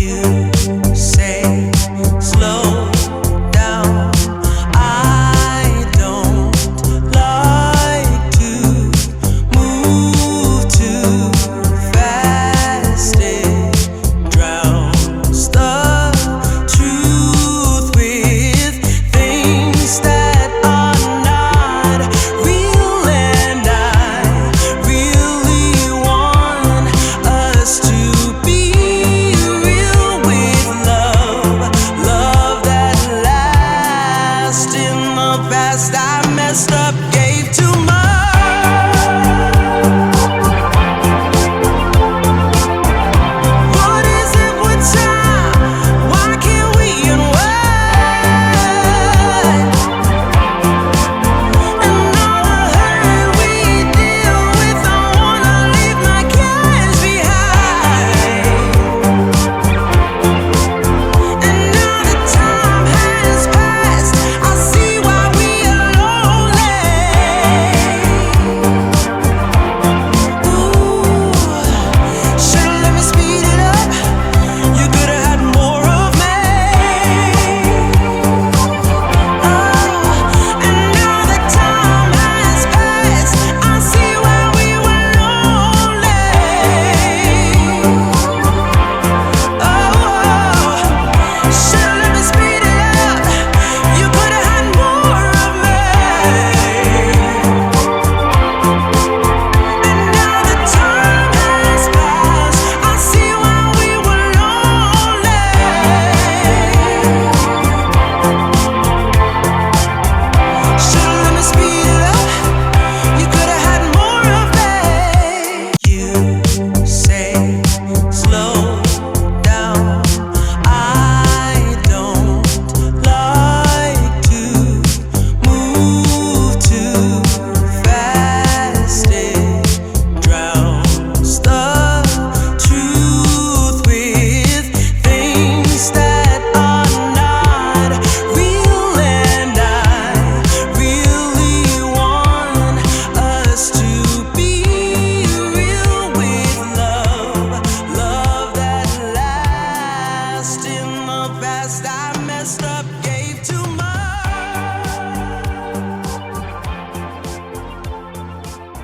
You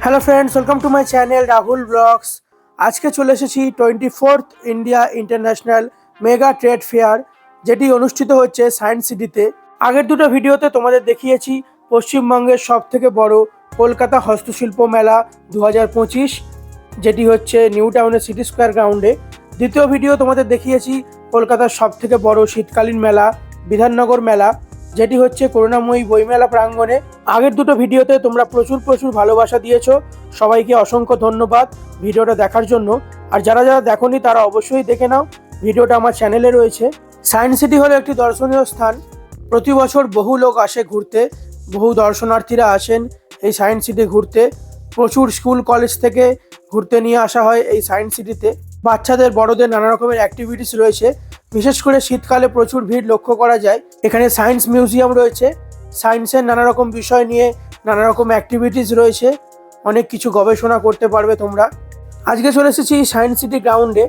hello friends welcome to my channel Rahul vlogs আজকে চলে এসেছি twenty fourth India international mega trade fair যেটি অনুষ্ঠিত হচ্ছে সায়েন্স সিটিতে আগের দুটো ভিডিওতে তোমাদের দেখিয়েছি পশ্চিমবঙ্গের সব থেকে বড় কলকাতা হস্তশিল্প মেলা দু যেটি হচ্ছে নিউ টাউনের সিটি স্কোয়ার গ্রাউন্ডে দ্বিতীয় ভিডিও তোমাদের দেখিয়েছি কলকাতার সব থেকে বড় শীতকালীন মেলা, বিধাননগর মেলা। যেটি হচ্ছে করুণাময়ী বইমেলা প্রাঙ্গণে। আগের দুটো ভিডিওতে তোমরা প্রচুর প্রচুর ভালোবাসা দিয়েছ। সবাইকে অসংখ্য ধন্যবাদ ভিডিওটা দেখার জন্য। আর যারা যারা দেখোনি তারা অবশ্যই দেখে নাও। ভিডিওটা আমার চ্যানেলে রয়েছে। সায়েন্স সিটি হলো একটি দর্শনীয় স্থান। প্রতি বছর বহু লোক আসে ঘুরতে। বহু দর্শনার্থীরা আসেন এই সায়েন্স সিটি ঘুরতে। প্রচুর স্কুল, কলেজ থেকে ঘুরতে নিয়ে আসা হয় এই সায়েন্স সিটিতে। বাচ্চাদের, বড়দের নানা রকমের অ্যাক্টিভিটিস রয়েছে। বিশেষ করে শীতকালে প্রচুর ভিড় লক্ষ্য করা যায়। এখানে সায়েন্স মিউজিয়াম রয়েছে। সায়েন্সের নানা রকম বিষয় নিয়ে নানা রকম অ্যাক্টিভিটিস রয়েছে। অনেক কিছু গবেষণা করতে পারবে তোমরা। আজকে চলে এসেছি সায়েন্স সিটি গ্রাউন্ডে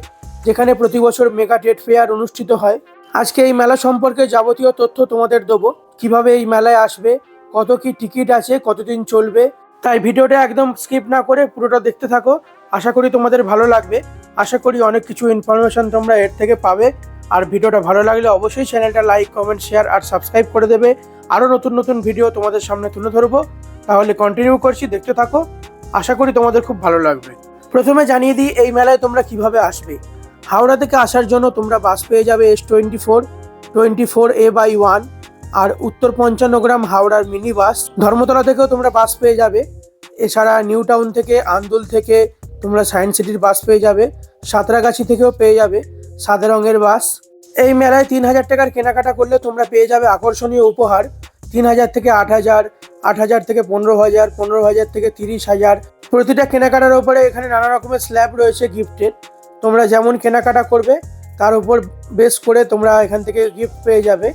যেখানে প্রতি বছর মেগা ট্রেড ফেয়ার অনুষ্ঠিত হয়। আজকে এই মেলা সম্পর্কে যাবতীয় তথ্য তোমাদের দেবো। কীভাবে এই মেলায় আসবে, কত কি টিকিট আছে, কতদিন চলবে। তাই ভিডিওটা একদম স্কিপ না করে পুরোটা দেখতে থাকো। আশা করি তোমাদের ভালো লাগবে। আশা করি অনেক কিছু ইনফরমেশন তোমরা এর থেকে পাবে। আর ভিডিওটা ভালো লাগলে অবশ্যই চ্যানেলটা লাইক কমেন্ট শেয়ার আর সাবস্ক্রাইব করে দেবে। আরও নতুন নতুন ভিডিও তোমাদের সামনে তুলে ধরবো। তাহলে কন্টিনিউ করছি, দেখতে থাকো। আশা করি তোমাদের খুব ভালো লাগবে। প্রথমে জানিয়ে দিই, এই মেলায় তোমরা কীভাবে আসবে? হাওড়া থেকে আসার জন্য তোমরা বাস পেয়ে যাবে S twenty four twenty four A by one আর উত্তর পঞ্চান্নগ্রাম হাওড়ার মিনি বাস ধর্মতলা থেকেও তোমরা বাস পেয়ে যাবে। এছাড়া নিউ টাউন থেকে, আন্দুল থেকে তোমরা সায়েন্স সিটির বাস পেয়ে যাবে। সাঁতরাগাছি থেকেও পেয়ে যাবে। সাদা রঙের বাস। এই মেলায় তিন হাজার টাকার কেনাকাটা করলে তোমরা পেয়ে যাবে আকর্ষণীয় উপহার। তিন হাজার থেকে আট হাজার আট হাজার থেকে পনেরো হাজার পনেরো হাজার থেকে তিরিশ হাজার। প্রতিটা কেনাকাটার উপরে এখানে নানা রকমের স্ল্যাব রয়েছে গিফটের তোমরা যেমন কেনাকাটা করবে, তার উপর বেস করে তোমরা এখান থেকে গিফট পেয়ে যাবে।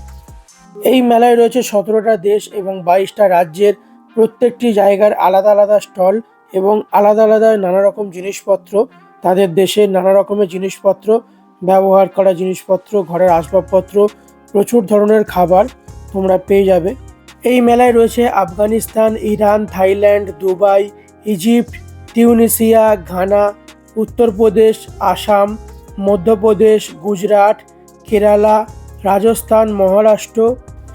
এই মেলায় রয়েছে সতেরোটা দেশ এবং বাইশটা রাজ্যের প্রত্যেকটি জায়গার আলাদা আলাদা স্টল এবং আলাদা আলাদা নানা রকম জিনিসপত্র। তাদের দেশের নানা রকমের জিনিসপত্র ব্যবহার করা জিনিসপত্র, ঘরের আসবাবপত্র, প্রচুর ধরনের খাবার তোমরা পেয়ে যাবে। এই মেলায় রয়েছে Afghanistan, Iran, Thailand, Dubai, Egypt, Tunisia, Ghana, Uttar Pradesh, Assam, Madhya Pradesh, Gujarat, Kerala, Rajasthan, Maharashtra.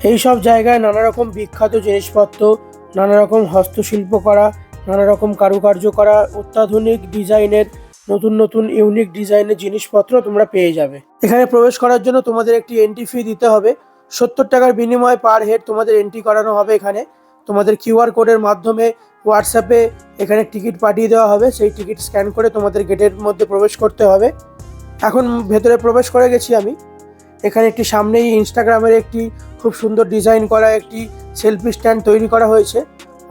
এই সব জায়গায় নানা রকম বিখ্যাত জিনিসপত্র নানা রকম হস্তশিল্প করা নানা রকম কারুকার্য করা, অত্যাধুনিক ডিজাইনের নতুন নতুন ইউনিক ডিজাইনের জিনিসপত্র তোমরা পেয়ে যাবে। এখানে প্রবেশ করার জন্য তোমাদের একটি এন্ট্রি ফি দিতে হবে। সত্তর টাকার বিনিময়ে পার হেড তোমাদের এন্ট্রি করানো হবে এখানে। তোমাদের কিউআর কোডের মাধ্যমে হোয়াটসঅ্যাপে এখানে টিকিট পাঠিয়ে দেওয়া হবে। সেই টিকিট স্ক্যান করে তোমাদের গেটের মধ্যে প্রবেশ করতে হবে। এখন ভেতরে প্রবেশ করে গেছি আমি। এখানে একটি সামনেই ইনস্টাগ্রামের একটি খুব সুন্দর ডিজাইন করা একটি সেলফি স্ট্যান্ড তৈরি করা হয়েছে।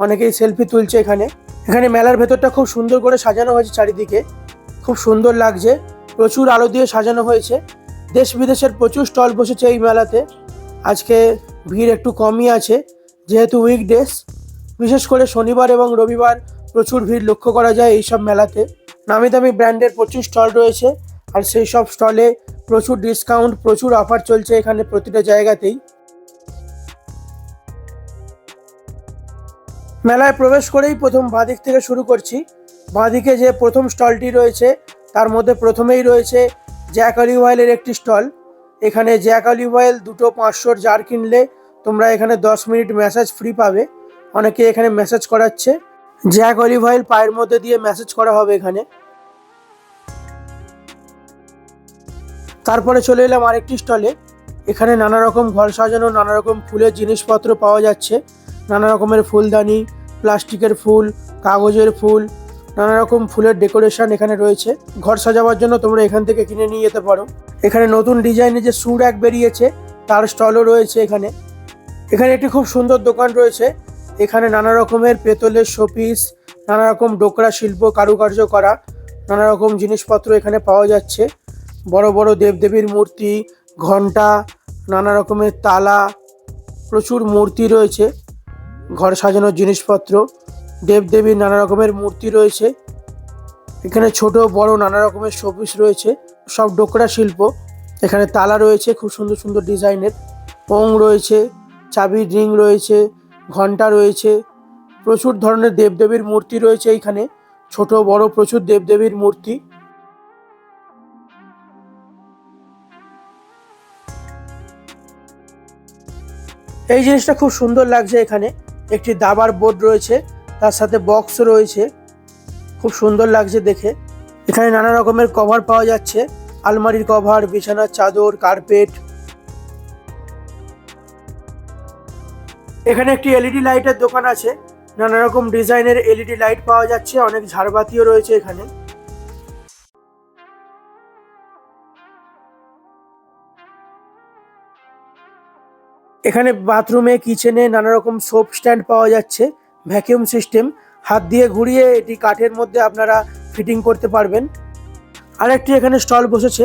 অনেকেই সেলফি তুলছে এখানে। এখানে মেলার ভেতরটা খুব সুন্দর করে সাজানো হয়েছে চারিদিকে। খুব সুন্দর লাগছে। প্রচুর আলো দিয়ে সাজানো হয়েছে। দেশ বিদেশের প্রচুর স্টল বসেছে এই মেলাতে। আজকে ভিড় একটু কমই আছে, যেহেতু উইকডেস বিশেষ করে শনিবার এবং রবিবার প্রচুর ভিড় লক্ষ্য করা যায় এইসব মেলাতে। নামি দামি ব্র্যান্ডের প্রচুর স্টল রয়েছে আর সেই সব স্টলে প্রচুর ডিসকাউন্ট প্রচুর অফার চলছে এখানে প্রতিটা জায়গাতেই। মেলায় প্রবেশ করেই প্রথম বাঁদিক থেকে শুরু করছি। বাঁদিকে যে প্রথম স্টলটি রয়েছে, তার মধ্যে প্রথমেই রয়েছে জ্যাক অলিভ অয়েলের একটি স্টল। এখানে জ্যাক অলিভ অয়েল দুটো পাঁচশোর জার কিনলে তোমরা এখানে দশ মিনিট ম্যাসাজ ফ্রি পাবে। অনেকে এখানে ম্যাসাজ করাচ্ছে। জ্যাক অলিভ অয়েল পায়ের মধ্যে দিয়ে ম্যাসাজ করা হবে এখানে। তারপরে চলে এলাম আরেকটি স্টলে। এখানে নানা রকম ঘর সাজানো, নানা রকম ফুলের জিনিসপত্র পাওয়া যাচ্ছে। নানা রকমের ফুলদানি, প্লাস্টিকের ফুল, কাগজের ফুল নানা রকম ফুলের ডেকোরেশন এখানে রয়েছে। ঘর সাজাবার জন্য তোমরা এখান থেকে কিনে নিয়ে যেতে পারো। এখানে নতুন ডিজাইনের যে স্যু র্যাক বেরিয়েছে, তার স্টলও রয়েছে এখানে। এখানে একটি খুব সুন্দর দোকান রয়েছে। এখানে নানা রকমের পেতলের শোপিস নানা রকম ডোকরা শিল্প, কারুকার্য করা নানা রকম জিনিসপত্র এখানে পাওয়া যাচ্ছে। বড় বড় দেবদেবীর মূর্তি ঘণ্টা নানা রকমের তালা, প্রচুর মূর্তি রয়েছে। ঘর সাজানোর জিনিসপত্র। দেবদেবীর নানা রকমের মূর্তি রয়েছে। এখানে ছোট, বড় নানা রকমের শোপিস রয়েছে। সব ডোকরা শিল্প। এখানে তালা রয়েছে খুব সুন্দর সুন্দর ডিজাইনের। ওং রয়েছে চাবির রিং রয়েছে, ঘণ্টা রয়েছে। প্রচুর ধরনের দেবদেবীর মূর্তি রয়েছে এইখানে ছোট, বড় প্রচুর দেবদেবীর মূর্তি। এই জিনিসটা খুব সুন্দর লাগছে এখানে। একটি দাবার বোর্ড রয়েছে। তার সাথে বক্স রয়েছে। খুব সুন্দর লাগছে দেখে। এখানে নানা রকমের কভার পাওয়া যাচ্ছে। আলমারির কভার বিছানার চাদর কার্পেট এখানে একটি এলইডি লাইটের দোকান আছে। নানা রকম ডিজাইনের এলইডি লাইট পাওয়া যাচ্ছে। অনেক ঝাড়বাতিও রয়েছে এখানে। এখানে বাথরুমে কিচেনে নানা রকম সোপ স্ট্যান্ড পাওয়া যাচ্ছে। ভ্যাকিউম সিস্টেম হাত দিয়ে ঘুরিয়ে এটি কাঠের মধ্যে আপনারা ফিটিং করতে পারবেন। আরেকটি এখানে স্টল বসেছে,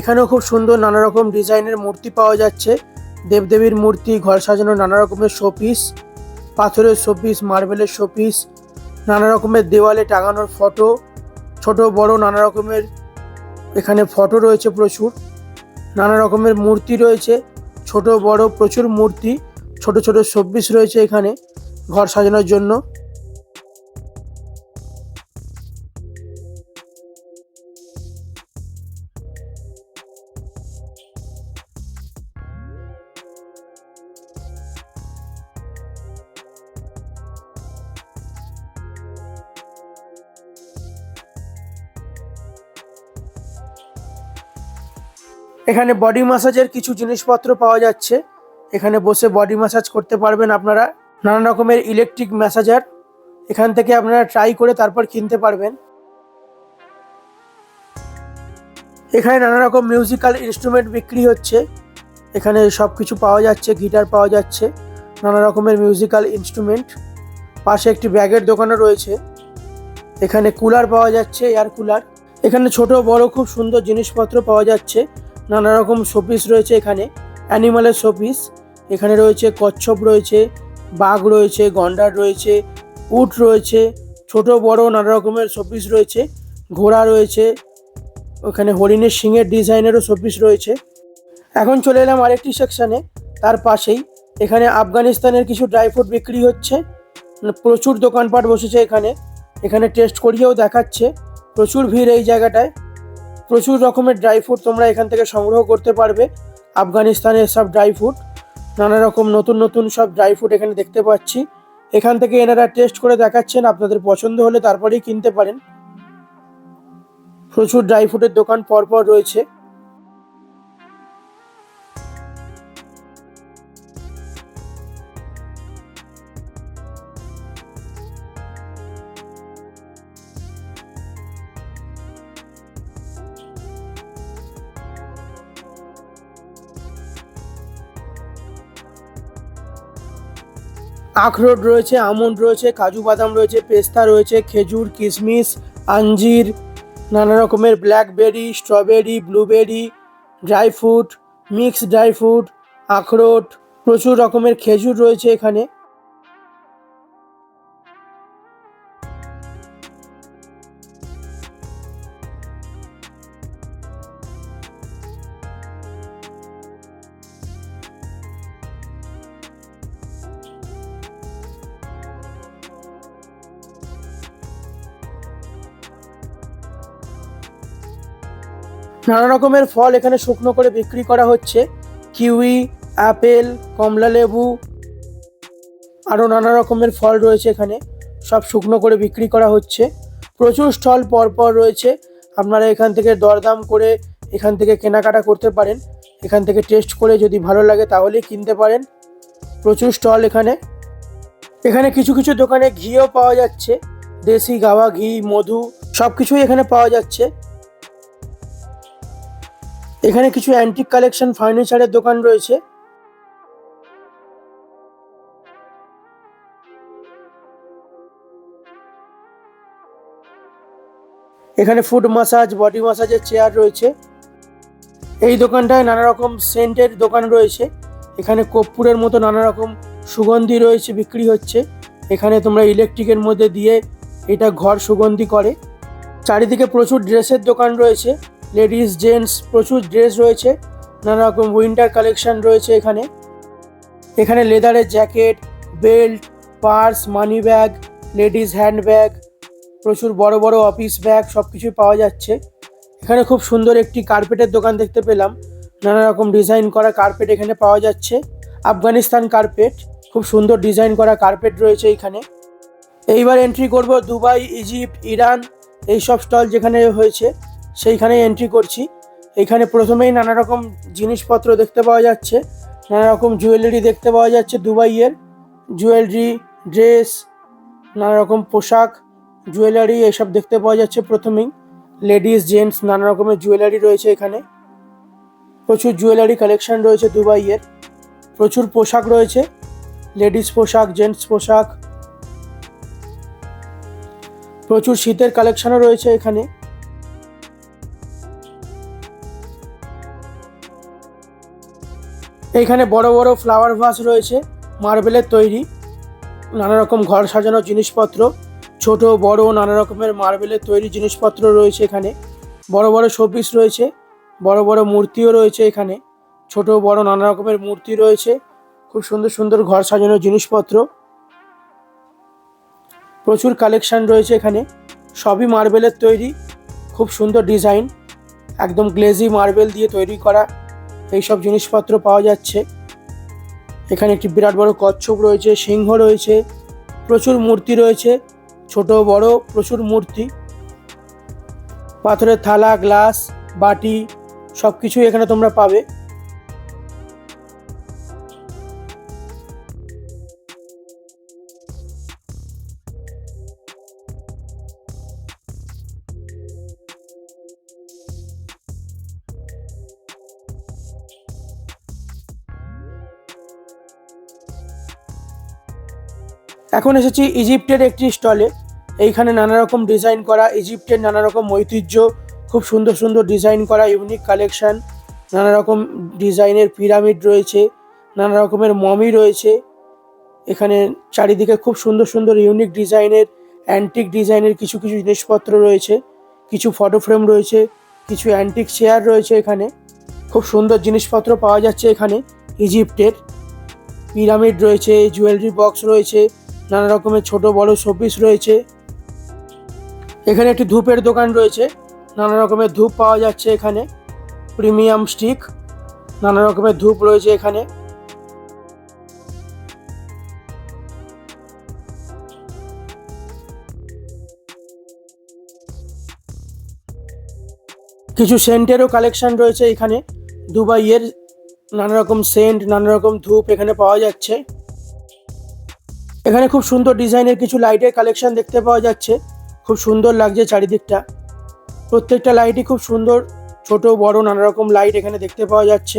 এখানেও খুব সুন্দর নানা রকম ডিজাইনের মূর্তি পাওয়া যাচ্ছে। দেবদেবীর মূর্তি, ঘর সাজানো নানা রকমের শোপিস পাথরের শোপিস মার্বেলের শোপিস নানা রকমের দেওয়ালে টাঙানোর ফটো ছোট, বড় নানা রকমের এখানে ফটো রয়েছে প্রচুর। নানা রকমের মূর্তি রয়েছে, ছোট, বড় প্রচুর মূর্তি, ছোট ছোট শোপিস রয়েছে এখানে। ঘর সাজানোর জন্য। এখানে বডি ম্যাসাজের কিছু জিনিসপত্র পাওয়া যাচ্ছে। এখানে বসে বডি ম্যাসাজ করতে পারবেন আপনারা। নানা রকমের ইলেকট্রিক ম্যাসাজার এখান থেকে আপনারা ট্রাই করে তারপর কিনতে পারবেন। এখানে নানা রকম মিউজিক্যাল ইনস্ট্রুমেন্ট বিক্রি হচ্ছে। এখানে সব কিছু পাওয়া যাচ্ছে গিটার পাওয়া যাচ্ছে, নানা রকমের মিউজিক্যাল ইনস্ট্রুমেন্ট পাশে একটি ব্যাগের দোকানও রয়েছে। এখানে কুলার পাওয়া যাচ্ছে এয়ার কুলার এখানে ছোট, বড়, খুব সুন্দর জিনিসপত্র পাওয়া যাচ্ছে। নানা রকম শোপিস রয়েছে এখানে। অ্যানিমালের শোপিস এখানে রয়েছে কচ্ছপ রয়েছে বাঘ রয়েছে, গন্ডার রয়েছে, উট রয়েছে, ছোট, বড়, নানা রকমের শোপিস রয়েছে, ঘোড়া রয়েছে, ওখানে হরিণের শিঙের ডিজাইনেরও শোপিস রয়েছে। এখন চলে এলাম আরেকটি সেকশানে তার পাশেই। এখানে আফগানিস্তানের কিছু ড্রাই ফ্রুট বিক্রি হচ্ছে। মানে প্রচুর দোকানপাট বসেছে এখানে। এখানে টেস্ট করিয়েও দেখাচ্ছে। প্রচুর ভিড় এই জায়গাটায়। প্রচুর রকমের ড্রাই ফ্রুট তোমরা এখান থেকে সংগ্রহ করতে পারবে। আফগানিস্তানের সব ড্রাই ফ্রুট নানা রকম নতুন নতুন সব ড্রাই ফ্রুট এখানে দেখতে পাচ্ছি। এখান থেকে এনারা টেস্ট করে দেখাচ্ছেন, আপনাদের পছন্দ হলে তারপরেই কিনতে পারেন। প্রচুর ড্রাই ফ্রুটের দোকান পরপর রয়েছে। আখরোট রয়েছে, আমন্ড রয়েছে, কাজু বাদাম রয়েছে, পেস্তা রয়েছে, খেজুর, কিশমিশ, আঞ্জির, নানা রকমের blackberry, strawberry, blueberry, dry fruit, mixed dry fruit, আখরোট, প্রচুর রকমের খেজুর রয়েছে এখানে। নানা রকমের ফল এখানে শুকনো করে বিক্রি করা হচ্ছে। কিউই অ্যাপেল কমলা লেবু আরও নানা রকমের ফল রয়েছে এখানে। সব শুকনো করে বিক্রি করা হচ্ছে। প্রচুর স্টল পরপর রয়েছে। আপনারা এখান থেকে দরদাম করে এখান থেকে কেনাকাটা করতে পারেন। এখান থেকে টেস্ট করে যদি ভালো লাগে তাহলেই কিনতে পারেন। প্রচুর স্টল এখানে। এখানে কিছু কিছু দোকানে ঘিও পাওয়া যাচ্ছে। দেশি গাওয়া ঘি, মধু সব কিছুই এখানে পাওয়া যাচ্ছে। এখানে কিছু অ্যান্টিক কালেকশন ফার্নিচারের দোকান রয়েছে। এখানে ফুড মাসাজ বডি মাসাজের চেয়ার রয়েছে। এই দোকানটায় নানা রকম সেন্টের দোকান রয়েছে। এখানে কর্পূরের মতো নানা রকম সুগন্ধি রয়েছে, বিক্রি হচ্ছে। এখানে তোমরা ইলেকট্রিকের মধ্যে দিয়ে এটা ঘর সুগন্ধি করে। চারিদিকে প্রচুর ড্রেসের দোকান রয়েছে। লেডিস, জেন্টস, প্রচুর ড্রেস রয়েছে নানা রকম উইন্টার কালেকশন রয়েছে এখানে। এখানে লেদারের jacket, belt, purse, money bag, ladies hand bag, প্রচুর বড় বড় অফিস ব্যাগ সব কিছুই পাওয়া যাচ্ছে। এখানে খুব সুন্দর একটি কার্পেটের দোকান দেখতে পেলাম। নানা রকম ডিজাইন করা কার্পেট এখানে পাওয়া যাচ্ছে। আফগানিস্তান কার্পেট, খুব সুন্দর ডিজাইন করা কার্পেট রয়েছে এখানে। এইবার এন্ট্রি করব দুবাই, ইজিপ্ট, ইরান এই সব স্টল যেখানে হয়েছে। সেইখানে এন্ট্রি করছি। এখানে প্রথমেই নানা রকম জিনিসপত্র দেখতে পাওয়া যাচ্ছে। নানা রকম জুয়েলারি দেখতে পাওয়া যাচ্ছে দুবাইয়ের। জুয়েলারি ড্রেস নানা রকম পোশাক জুয়েলারি এসব দেখতে পাওয়া যাচ্ছে প্রথমেই। লেডিস জেন্টস নানা রকমের জুয়েলারি রয়েছে এখানে। প্রচুর জুয়েলারি কালেকশন রয়েছে দুবাইয়ের। প্রচুর পোশাক রয়েছে। লেডিস পোশাক জেন্টস পোশাক। প্রচুর শীতের কালেকশনও রয়েছে এখানে। এইখানে বড় বড় ফ্লাওয়ার ভাস রয়েছে মার্বেলের তৈরি, নানা রকম ঘর সাজানোর জিনিসপত্র, ছোট, বড়, নানা রকমের মার্বেলের তৈরি জিনিসপত্র রয়েছে এখানে, বড় বড় শোপিস রয়েছে, বড় বড় মূর্তিও রয়েছে এখানে, ছোট, বড়, নানা রকমের মূর্তি রয়েছে, খুব সুন্দর সুন্দর ঘর সাজানোর জিনিসপত্র। প্রচুর কালেকশন রয়েছে এখানে, সবই মার্বেলের তৈরি, খুব সুন্দর ডিজাইন একদম গ্লেজি মার্বেল দিয়ে তৈরি করা এই সব জিনিসপত্র পাওয়া যাচ্ছে। এখানে একটি বিরাট বড় কচ্ছপ রয়েছে, সিংহ রয়েছে, প্রচুর মূর্তি রয়েছে, ছোট বড় প্রচুর মূর্তি। পাথরের থালা, গ্লাস, বাটি সব কিছুই এখানে তোমরা পাবে। এখন এসেছি ইজিপ্টের একটি স্টলে। এইখানে নানা রকম ডিজাইন করা, ইজিপ্টের নানা রকম ঐতিহ্য, খুব সুন্দর সুন্দর ডিজাইন করা ইউনিক কালেকশন নানা রকম ডিজাইনের পিরামিড রয়েছে নানা রকমের মমি রয়েছে। এখানে চারিদিকে খুব সুন্দর সুন্দর ইউনিক ডিজাইনের অ্যান্টিক ডিজাইনের কিছু কিছু জিনিসপত্র রয়েছে, কিছু ফটো ফ্রেম রয়েছে, কিছু অ্যান্টিক চেয়ার রয়েছে এখানে। খুব সুন্দর জিনিসপত্র পাওয়া যাচ্ছে এখানে, ইজিপ্টের। পিরামিড রয়েছে জুয়েলারি বক্স রয়েছে নানা রকমের ছোট বড় শোপিস রয়েছে। এখানে একটি ধূপের দোকান রয়েছে। নানা রকমের ধূপ পাওয়া যাচ্ছে এখানে। প্রিমিয়াম স্টিক, নানা রকমের ধূপ রয়েছে এখানে। কিছু সেন্টেরও কালেকশন রয়েছে এখানে। দুবাইয়ের নানা রকম সেন্ট, নানা রকম ধূপ এখানে পাওয়া যাচ্ছে। এখানে খুব সুন্দর ডিজাইনের কিছু লাইটের কালেকশন দেখতে পাওয়া যাচ্ছে। খুব সুন্দর লাগছে চারিদিকটা। প্রত্যেকটা লাইটই খুব সুন্দর, ছোট, বড় নানা রকম লাইট এখানে দেখতে পাওয়া যাচ্ছে।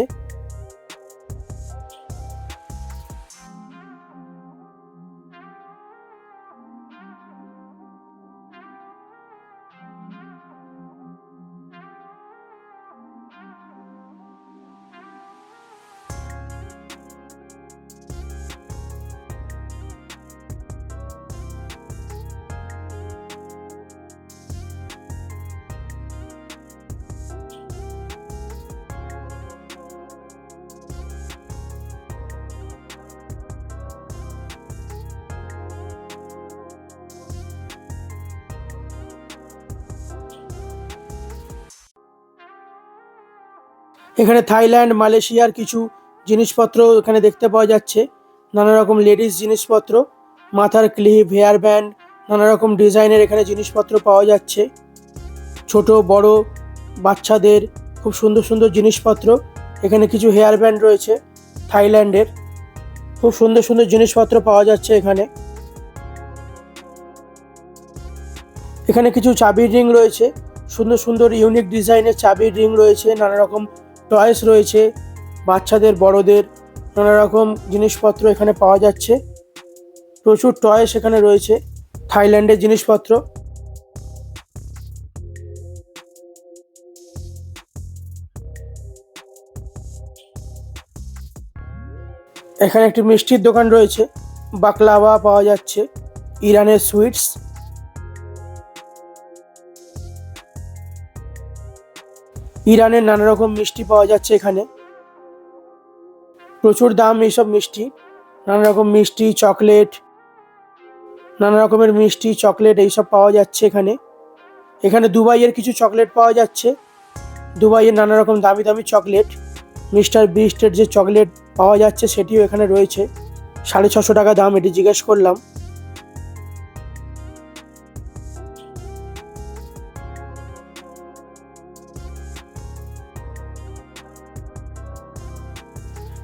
এখানে থাইল্যান্ড, মালয়েশিয়ার কিছু জিনিসপত্র এখানে দেখতে পাওয়া যাচ্ছে। নানা রকম লেডিস জিনিসপত্র, মাথার ক্লিপ, হেয়ার ব্যান্ড, নানা রকম ডিজাইনের এখানে জিনিসপত্র পাওয়া যাচ্ছে। ছোট, বড় বাচ্চাদের খুব সুন্দর সুন্দর জিনিসপত্র। এখানে কিছু হেয়ার ব্যান্ড রয়েছে থাইল্যান্ডের। খুব সুন্দর সুন্দর জিনিসপত্র পাওয়া যাচ্ছে এখানে। এখানে কিছু চাবির রিং রয়েছে। সুন্দর সুন্দর, ইউনিক ডিজাইনের চাবির রিং রয়েছে। নানা রকম টয়েস রয়েছে, বাচ্চাদের, বড়দের নানা রকম জিনিসপত্র এখানে পাওয়া যাচ্ছে। প্রচুর টয়েস এখানে রয়েছে, থাইল্যান্ডের জিনিসপত্র। এখানে একটি মিষ্টির দোকান রয়েছে বাকলাওয়া পাওয়া যাচ্ছে, ইরানের সুইটস ইরানের নানা রকম মিষ্টি পাওয়া যাচ্ছে এখানে। প্রচুর দাম এইসব মিষ্টি। নানা রকম মিষ্টি, চকলেট, নানা রকমের মিষ্টি, চকলেট এইসব পাওয়া যাচ্ছে এখানে। এখানে দুবাইয়ের কিছু চকলেট পাওয়া যাচ্ছে। দুবাইয়ের নানা রকম দামি দামি চকলেট। মিস্টার বিস্টের যে চকলেট পাওয়া যাচ্ছে সেটিও এখানে রয়েছে। সাড়ে ছশো টাকা দাম, এটি জিজ্ঞেস করলাম।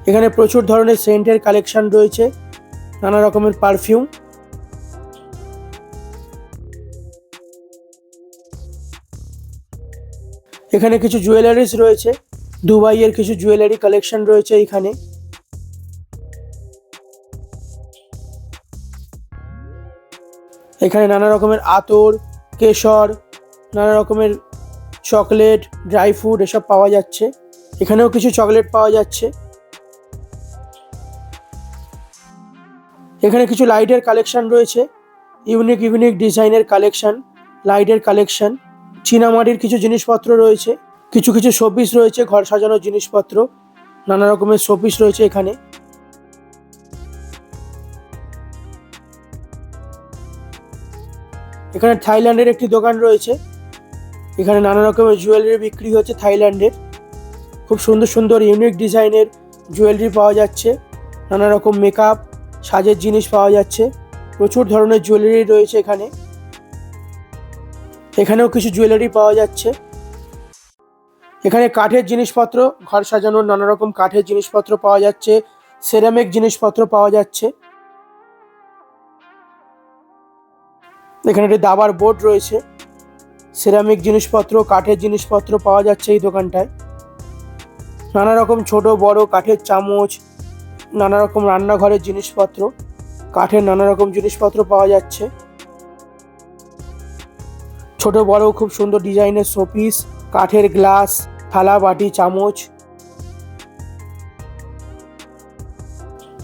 এখানে প্রচুর ধরনের সেন্টের কালেকশন রয়েছে, নানা রকমের পারফিউম। এখানে কিছু জুয়েলারিস রয়েছে, দুবাইয়ের কিছু জুয়েলারি কালেকশন রয়েছে এখানে। এখানে নানা রকমের আতর, কেশর, নানা রকমের চকলেট, ড্রাই ফ্রুট এসব পাওয়া যাচ্ছে। এখানেও কিছু চকলেট পাওয়া যাচ্ছে। এখানে কিছু লাইটের কালেকশন রয়েছে ইউনিক ইউনিক ডিজাইনের কালেকশন লাইটের কালেকশন চীনামাটির কিছু জিনিসপত্র রয়েছে, কিছু কিছু শোপিস রয়েছে, ঘর সাজানোর জিনিসপত্র, নানা রকমের শোপিস রয়েছে এখানে। এখানে থাইল্যান্ডের একটি দোকান রয়েছে, এখানে নানা রকমের জুয়েলারি বিক্রি হচ্ছে থাইল্যান্ডের। খুব সুন্দর সুন্দর ইউনিক ডিজাইনের জুয়েলারি পাওয়া যাচ্ছে, নানা রকম মেকআপ সাজের জিনিস পাওয়া যাচ্ছে। প্রচুর ধরনের জুয়েলারি রয়েছে এখানে। এখানেও কিছু জুয়েলারি পাওয়া যাচ্ছে। এখানে কাঠের জিনিসপত্র, ঘর সাজানোর নানা রকম কাঠের জিনিসপত্র পাওয়া যাচ্ছে। সেরামিক জিনিসপত্র পাওয়া যাচ্ছে। এখানে একটি দাবার বোর্ড রয়েছে। সেরামিক জিনিসপত্র, কাঠের জিনিসপত্র পাওয়া যাচ্ছে এই দোকানটায়। নানা রকম ছোট, বড় কাঠের চামচ নানা রকম রান্নাঘরের জিনিসপত্র, কাঠের নানা রকম জিনিসপত্র পাওয়া যাচ্ছে। ছোট, বড়, খুব সুন্দর ডিজাইনের শোপিস, কাঠের গ্লাস, থালা, বাটি, চামচ।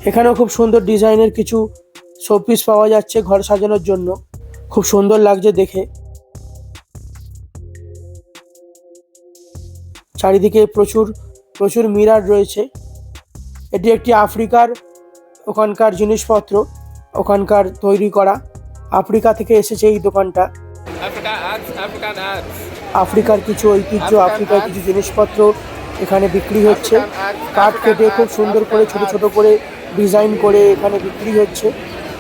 এখানেও খুব সুন্দর ডিজাইনের কিছু শোপিস পাওয়া যাচ্ছে ঘর সাজানোর জন্য। খুব সুন্দর লাগছে দেখে। চারিদিকে প্রচুর প্রচুর মিরার রয়েছে। এটি একটি আফ্রিকার ওখানকার জিনিসপত্র ওখানকার তৈরি করা। আফ্রিকা থেকে এসেছে এই দোকানটা. আফ্রিকার কিছু ঐতিহ্য আফ্রিকার কিছু জিনিসপত্র এখানে বিক্রি হচ্ছে। কাঠ কেটে খুব সুন্দর করে ছোট ছোট করে ডিজাইন করে এখানে বিক্রি হচ্ছে।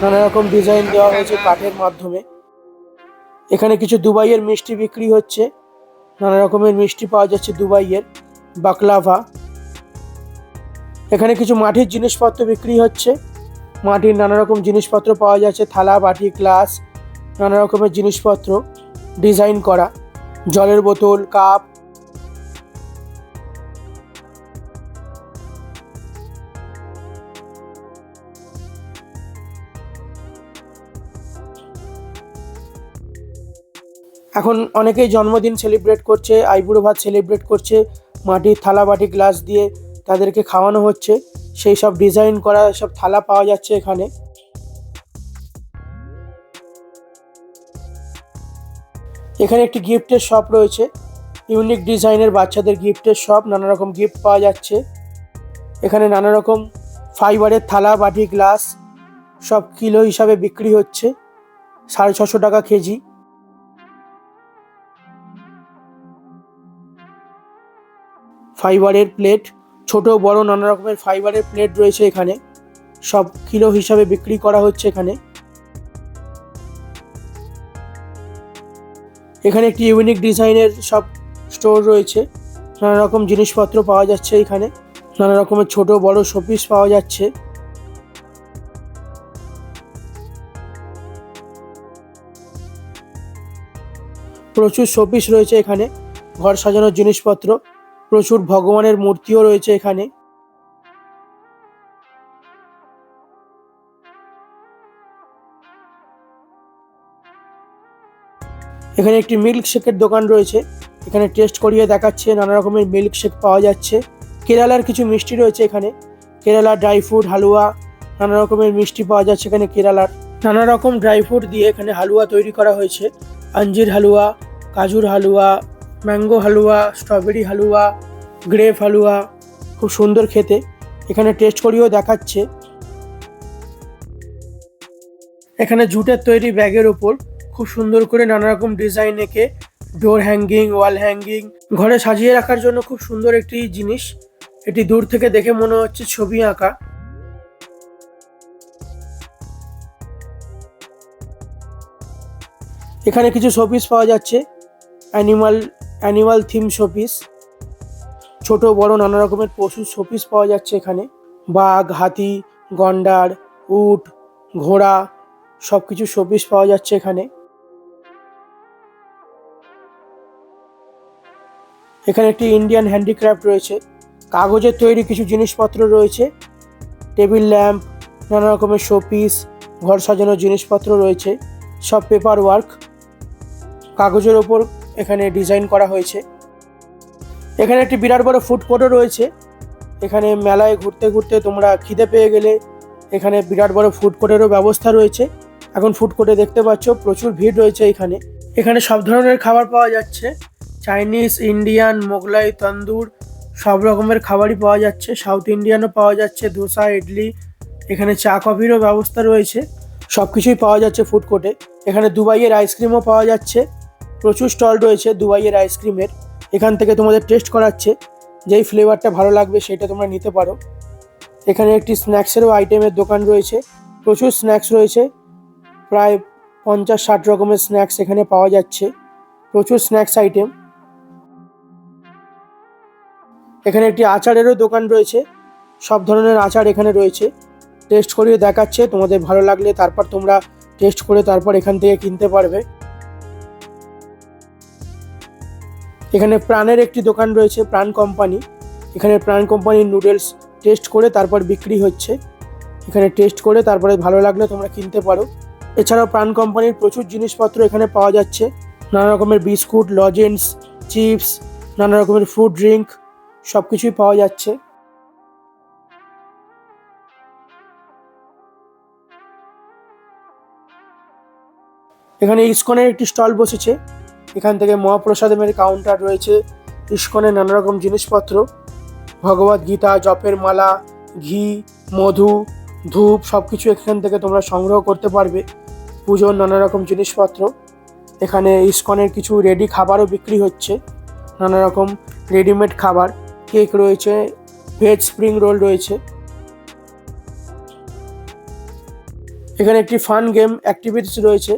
নানা রকম ডিজাইন দেওয়া হয়েছে কাঠের মাধ্যমে। এখানে কিছু দুবাইয়ের মিষ্টি বিক্রি হচ্ছে। নানা রকমের মিষ্টি পাওয়া যাচ্ছে দুবাইয়ের। বাকলাভা। এখানে কিছু মাটির জিনিসপত্র বিক্রি হচ্ছে। মাটির নানা রকম জিনিসপত্র পাওয়া যাচ্ছে, থালা, বাটি, গ্লাস, নানা রকমের জিনিসপত্র ডিজাইন করা। জলের বোতল, কাপ। এখন অনেকেই জন্মদিন সেলিব্রেট করছে, আইবুড়ো ভাত সেলিব্রেট করছে, মাটির থালা, বাটি, গ্লাস দিয়ে তাদেরকে খাওয়ানো হচ্ছে। সেই সব ডিজাইন করা, সব থালা পাওয়া যাচ্ছে এখানে। এখানে একটি গিফটের শপ রয়েছে। ইউনিক ডিজাইনের বাচ্চাদের গিফটের শপ নানা রকম গিফট পাওয়া যাচ্ছে। এখানে নানা রকম ফাইবারের থালা, বাটি গ্লাস সব কিলো হিসাবে বিক্রি হচ্ছে। সাড়ে ছশো টাকা কেজি। ফাইবারের প্লেট ছোট, বড়, নানা রকমের ফাইবারের প্লেট রয়েছে এখানে। সব কিলো হিসাবে বিক্রি করা হচ্ছে এখানে। এখানে একটি ইউনিক ডিজাইনের সব স্টোর রয়েছে। নানা রকম জিনিসপত্র পাওয়া যাচ্ছে এখানে। নানা রকমের ছোট, বড় শোপিস পাওয়া যাচ্ছে। প্রচুর শোপিস রয়েছে এখানে। ঘর সাজানোর জিনিসপত্র। প্রচুর ভগবানের মূর্তিও রয়েছে এখানে। এখানে একটি মিল্ক শেকের দোকান রয়েছে। এখানে টেস্ট করিয়ে দেখাচ্ছে, নানা রকমের মিল্ক শেক পাওয়া যাচ্ছে। কেরালার কিছু মিষ্টি রয়েছে এখানে। কেরালা ড্রাই ফ্রুট, হালুয়া, নানা রকমের মিষ্টি পাওয়া যাচ্ছে এখানে কেরালার। নানা রকম ড্রাই ফ্রুট দিয়ে এখানে হালুয়া তৈরি করা হয়েছে। আঞ্জির হালুয়া, কাজুর হালুয়া ম্যাঙ্গো হালুয়া স্ট্রবেরি হালুয়া গ্রেপ হালুয়া খুব সুন্দর খেতে। এখানে টেস্ট করিয়েও দেখাচ্ছে। এখানে জুটের তৈরি ব্যাগের ওপর খুব সুন্দর করে নানা রকম ডিজাইন এঁকে ডোর হ্যাঙ্গিং ওয়াল হ্যাঙ্গিং ঘরে সাজিয়ে রাখার জন্য খুব সুন্দর একটি জিনিস। এটি দূর থেকে দেখে মনে হচ্ছে ছবি আঁকা। এখানে কিছু শোপিস পাওয়া যাচ্ছে। Animal animal theme showpiece. ছোট, বড় নানা রকমের পশুর শোপিস পাওয়া যাচ্ছে এখানে। বাঘ, হাতি, গন্ডার, উট, ঘোড়া সব কিছু শোপিস পাওয়া যাচ্ছে এখানে। এখানে একটি ইন্ডিয়ান হ্যান্ডিক্রাফট রয়েছে। কাগজের তৈরি কিছু জিনিসপত্র রয়েছে। টেবিল ল্যাম্প, নানা রকমের শোপিস, ঘর সাজানোর জিনিসপত্র রয়েছে। সব পেপার ওয়ার্ক। কাগজের ওপর এখানে ডিজাইন করা হয়েছে। এখানে একটি বিরাট বড় ফুড কোর্টও রয়েছে। এখানে মেলায় ঘুরতে ঘুরতে তোমরা খিদে পেয়ে গেলে এখানে বিরাট বড় ফুড কোর্টেরও ব্যবস্থা রয়েছে। এখন ফুড কোর্টে দেখতে পাচ্ছ প্রচুর ভিড় রয়েছে এখানে। এখানে সব ধরনের খাবার পাওয়া যাচ্ছে। চাইনিজ, ইন্ডিয়ান, মোগলাই, তন্দুর সব রকমের খাবারই পাওয়া যাচ্ছে। সাউথ ইন্ডিয়ানও পাওয়া যাচ্ছে, ধোসা, ইডলি, এখানে চা, কফিরও ব্যবস্থা রয়েছে। সব কিছুই পাওয়া যাচ্ছে ফুড কোর্টে। এখানে দুবাইয়ের আইসক্রিমও পাওয়া যাচ্ছে। প্রচুর স্টল রয়েছে দুবাইয়ের আইসক্রিমের। এখান থেকে তোমাদের টেস্ট করাচ্ছে যেই ফ্লেভারটা ভালো লাগবে সেটা তোমরা নিতে পারো। এখানে একটি স্ন্যাক্সেরও আইটেমের দোকান রয়েছে। প্রচুর স্ন্যাক্স রয়েছে। প্রায় পঞ্চাশ ষাট রকমের স্ন্যাক্স এখানে পাওয়া যাচ্ছে। প্রচুর স্ন্যাক্স আইটেম এখানে একটি আচারেরও দোকান রয়েছে। সব ধরনের আচার এখানে রয়েছে। টেস্ট করিয়ে দেখাচ্ছে। তোমাদের ভালো লাগলে তারপর তোমরা টেস্ট করে তারপর এখান থেকে কিনতে পারবে। এখানে প্রাণের একটি দোকান রয়েছে, প্রাণ কোম্পানি। এখানে প্রাণ কোম্পানির নুডলস টেস্ট করে তারপর বিক্রি হচ্ছে। এখানে টেস্ট করে তারপরে ভালো লাগলে তোমরা কিনতে পারো। এছাড়াও প্রাণ কোম্পানির প্রচুর জিনিসপত্র এখানে পাওয়া যাচ্ছে। নানা রকমের বিস্কুট, লজেন্স, চিপস, নানা রকমের ফুড ড্রিঙ্ক সব কিছুই পাওয়া যাচ্ছে। এখানে ইসকনের একটি স্টল বসেছে। এখান থেকে মহাপ্রসাদের কাউন্টার রয়েছে। ইস্কনের নানা রকম জিনিসপত্র। ভগবদ গীতা, জপের মালা, ঘি, মধু, ধূপ সব কিছু এখান থেকে তোমরা সংগ্রহ করতে পারবে। পুজোর নানা রকম জিনিসপত্র। এখানে ইস্কনের কিছু রেডি খাবারও বিক্রি হচ্ছে। নানা রকম রেডিমেড খাবার। কেক রয়েছে ভেজ স্প্রিং রোল রয়েছে। এখানে একটি ফান গেম অ্যাক্টিভিটিস রয়েছে।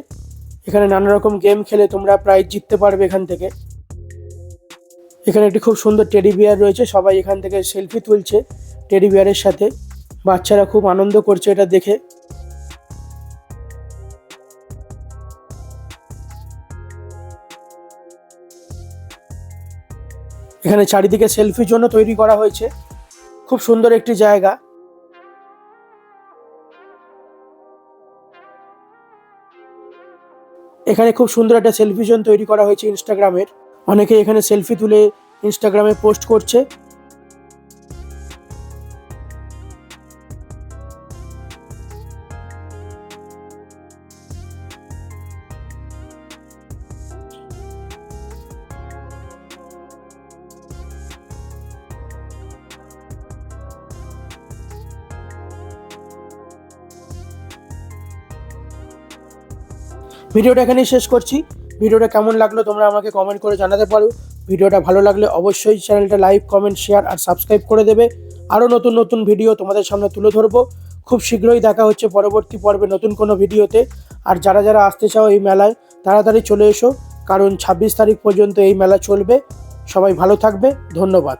এখানে নানা রকম গেম খেলে তোমরা প্রাইজ জিততে পারবে এখান থেকে। এখানে একটি খুব সুন্দর টেডি বিয়ার রয়েছে, সবাই এখান থেকে সেলফি তুলছে টেডি বিয়ারের সাথে। বাচ্চারা খুব আনন্দ করছে এটা দেখে। এখানে চারিদিকে সেলফির জন্য তৈরি করা হয়েছে। খুব সুন্দর একটি জায়গা। এখানে খুব সুন্দর একটা সেলফি জোন তৈরি করা হয়েছে ইনস্টাগ্রামের অনেকে এখানে সেলফি তুলে ইনস্টাগ্রামে পোস্ট করছে। ভিডিওটা এখানেই শেষ করছি। ভিডিওটা কেমন লাগল তোমরা আমাকে কমেন্ট করে জানাতে পারো। ভিডিওটা ভালো লাগলে অবশ্যই চ্যানেলটা লাইক কমেন্ট শেয়ার আর সাবস্ক্রাইব করে দেবে। আরও নতুন নতুন ভিডিও তোমাদের সামনে তুলে ধরবো। খুব শীঘ্রই দেখা হচ্ছে পরবর্তী পর্বে নতুন কোনো ভিডিওতে। আর যারা যারা আসতে চাও এই মেলায়, তাড়াতাড়ি চলে এসো। কারণ ছাব্বিশ তারিখ পর্যন্ত এই মেলা চলবে। সবাই ভালো থাকবে। ধন্যবাদ।